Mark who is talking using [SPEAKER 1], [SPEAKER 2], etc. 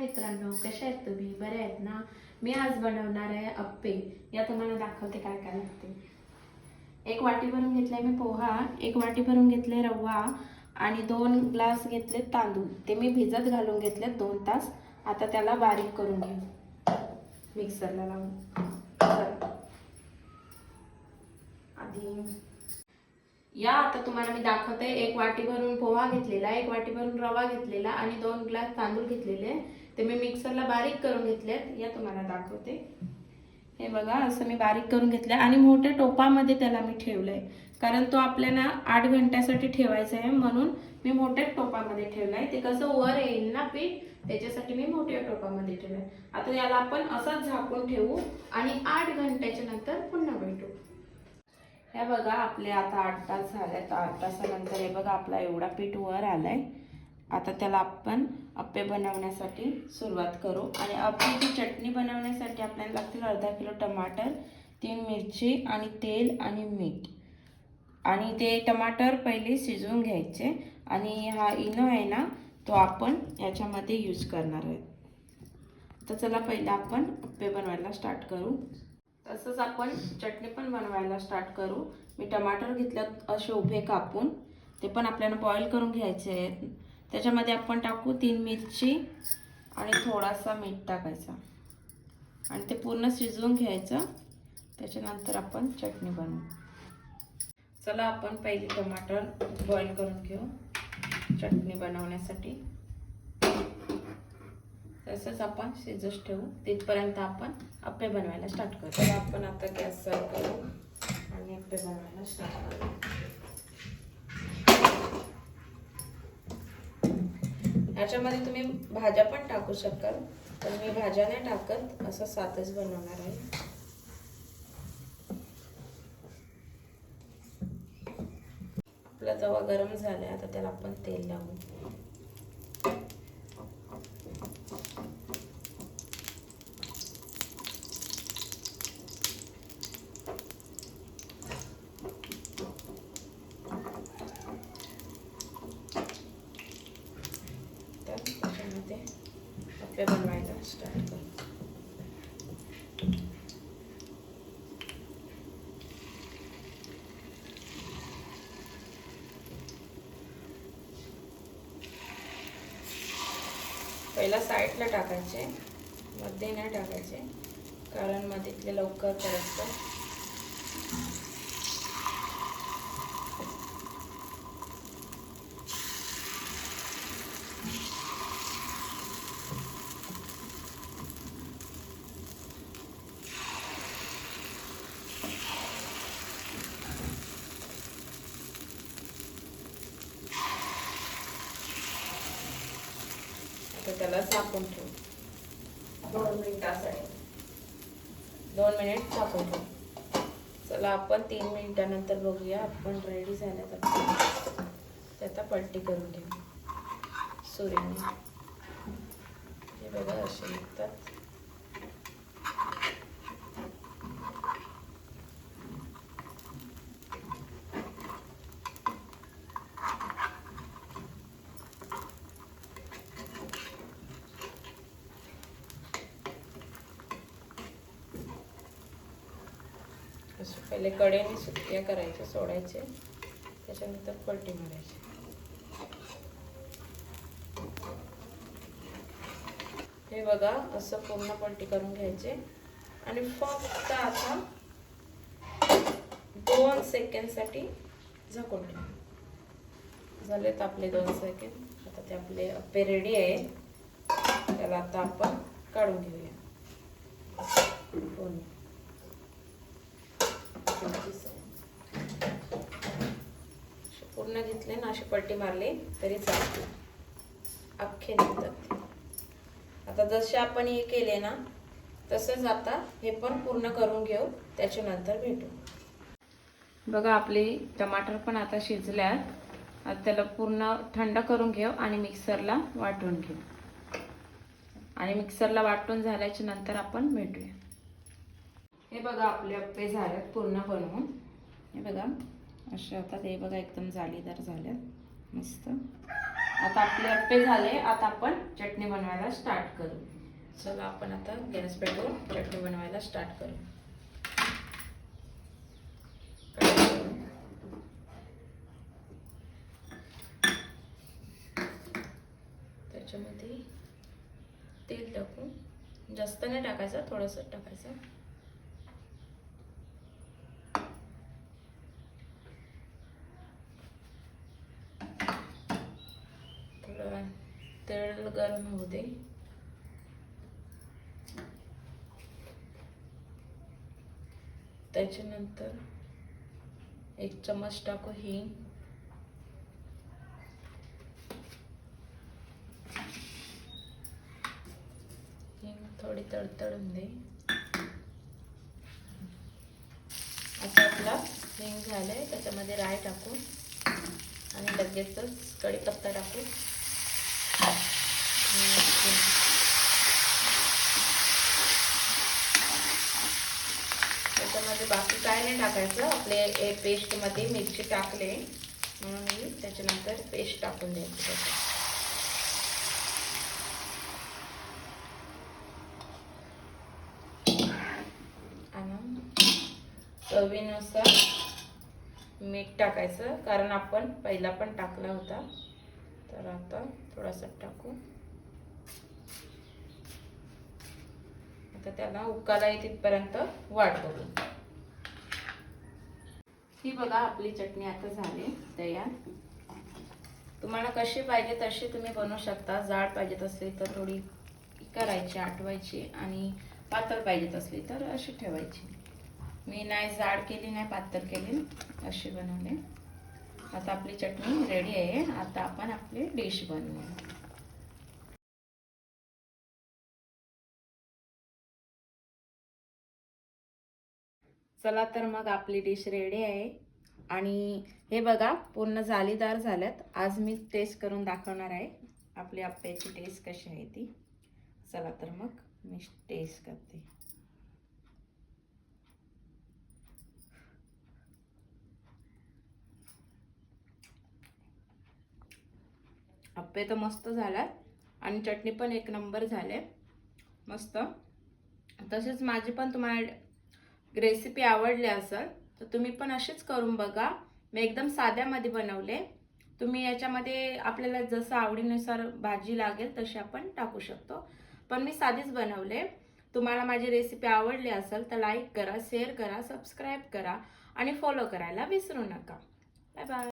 [SPEAKER 1] मित्रांनो कशा आहेत तुम्ही? बरे आहेत ना? मी आज बनवणार आहे अप्पे. या तुम्हाला दाखवते काय काय लागते एक वाटी भरून घेतलाय मी पोहा एक वाटी भरून घेतले रवा आणि दोन ग्लास घेतले तांदूळ. ते मी भिजत घालून घेतले दोन तास. आता त्याला बारीक करून घेऊ. मिक्सरला लावून. आधी या आता तुम्हाला मी दाखवते. एक वाटी भरून पोहा घेतलेला एक वाटी भरून रवा घेतलेला आणि दोन ग्लास तांदूळ घेतलेले. ते मी मिक्सरला बारीक करून घेतलेत. या तुम्हाला दाखवते. हे बघा असं मी बारीक करून घेतलं आणि मोठ्या टोपामध्ये त्याला मी ठेवलंय. कारण तो आपल्याला आठ घंट्यासाठी ठेवायचा आहे म्हणून मी मोठ्या टोपामध्ये ठेवलाय. ते कसं वर येईल ना पीठ त्याच्यासाठी मी मोठ्या टोपामध्ये ठेवलंय. आता याला आपण असंच झाकून ठेवू आणि आठ घंट्याच्या नंतर पुन्हा भेटू हे बघा आपले आता आठ तास झाले तर आठ तासानंतर हे बघा आपला एवढा पीठ वर आलाय. आता त्याला आपण अप्पे बनवण्यासाठी सुरुवात करू. आणि अप्पेची चटणी बनवण्यासाठी आपल्याला लागतील अर्धा किलो टमाटर तीन मिरची आणि तेल आणि मीठ. आणि ते टमाटर पहिले शिजवून घ्यायचे. आणि हा इनो आहे ना तो आपण याच्यामध्ये यूज करणार आहे तर चला पहिला आपण अप्पे बनवायला स्टार्ट करू. तसंच आपण चटणी पण बनवायला स्टार्ट करू. मी टमाटर घेतल्यात असे उभे कापून. ते पण आपल्याला बॉईल करून घ्यायचे आहेत. त्याच्यामध्ये आपण टाकू तीन मिरची आणि थोडासा मीठ टाकायचा. आणि ते पूर्ण शिजवून घ्यायचं. त्याच्यानंतर आपण चटणी बनवू. चला आपण पहिले टमाटर बॉईल करून घेऊ. चटणी बनवण्यासाठी. तसंच आपण शिजत ठेवू. तिथपर्यंत आपण अप्पे बनवायला स्टार्ट करू. तर आपण आता गॅस चालू करू आणि अप्पे बनवायला स्टार्ट करू. याच्यामध्ये तुम्ही भाज्या पण टाकू शकाल पण मी भाज्या नाही टाकत असं सातच बनवणार आहे. आपला तवा गरम झाला आता त्याला आपण तेल लावू तर त्याच्यामध्ये अप्पे बनवायला स्टार्ट पहिला साईडला टाकायचे मध्ये नाही टाकायचे कारण मध्येतले लवकर करपतं तर त्याला झाकून ठेवू. दोन मिनिटासाठी दोन मिनिट झाकून ठेवू. चला आपण तीन मिनिटानंतर बघूया. आपण रेडी झाल्यात तर त्याचा पट्टी पलटी करून घेऊ. सुरीने हे बघा असे निघतात असे पहिले कडेने सुट्ट्या करायच्या सोडायचे. त्याच्यानंतर पलटी मारायची. हे बघा असं पूर्ण पलटी करून घ्यायचे. आणि फक्त आता दोन सेकंडसाठी झाकून ठेवा. झालेत आपले दोन सेकंड आता ते आपले अप्पे रेडी आहे. त्याला आता आपण काढून घेऊया. पूर्ण. असे पूर्ण घेतले ना अशी पलटी मारली तरी चालते अख्खे निघतात आता जसे आपण हे केले ना तसंच आता हे पण पूर्ण करून घेऊ त्याच्यानंतर भेटू. बघा आपले टमाटर पण आता शिजल्यात. आता त्याला पूर्ण थंड करून घेऊ आणि मिक्सरला वाटून घेऊ. आणि मिक्सरला वाटून झाल्याच्यानंतर आपण भेटूया. हे बघा आपले अप्पे आहेत पूर्ण बनवून. हे बघा असे आता ते बघा एकदम जालीदार झाल्यात मस्त. आता आपले अप्पे झाले आता आपण चटणी बनवायला स्टार्ट करू. चला आपण आता गॅस पेटवून चटणी बनवायला स्टार्ट करू. त्याच्यामध्ये तेल टाकू जास्त नाही टाकायचं थोडंसं टाकायचं थोडं तेल गरम होऊ दे. त्याच्यानंतर एक चमच टाकू हिंग. हिंग थोडी तडतडून दे. आता आपला हिंग झालंय त्याच्यामध्ये राय टाकू. आणि लगेचच कढीपत्ता टाकू त्याच्यामध्ये बाकी काय नाही टाकायचं. आपले पेस्टमध्ये मिरची टाकले. म्हणून मी त्याच्यानंतर पेस्ट टाकून द्यायची आणि चवीनुसार मीठ टाकायचं. कारण आपण पहिला पण टाकला होता. तर आता थोडासा टाकू. आता त्याला उकाला येते तिथपर्यंत वाट बघू. ही बघा आपली चटणी आता झाली तयार. तुम्हाला कशी पाहिजे तशी तुम्ही बनवू शकता. जाड पाहिजेत असली तर थोडी करायची आटवायची आणि पातळ पाहिजेत असली तर अशी ठेवायची. मी नाही जाड केली नाही पातळ केली अशी बनवले. आता आपली चटणी रेडी आहे. आता आपण आपली डिश बनवू चला तर मग आपली डिश रेडी आहे. आणि हे बघा पूर्ण जालीदार झाल्यात. आज मी टेस्ट करून दाखवणार आहे. आपली आप्याची टेस्ट कशी आहे ती. चला तर मग मी टेस्ट करते. आप्पे तर मस्त झाल्यात आणि चटणी पण एक नंबर झाले. मस्त. तसेच माझी पण तुम्हाला रेसिपी आवडली असेल तर तुम्ही पण अशीच करून बघा. मी एकदम साध्यामध्ये बनवले. तुम्ही याच्यामध्ये आपल्याला जसं आवडीनुसार भाजी लागेल तशी आपण टाकू शकतो. पण मी साधीच बनवले. तुम्हाला माझी रेसिपी आवडली असेल तर लाईक करा शेअर करा सबस्क्राईब करा आणि फॉलो करायला विसरू नका. Bye bye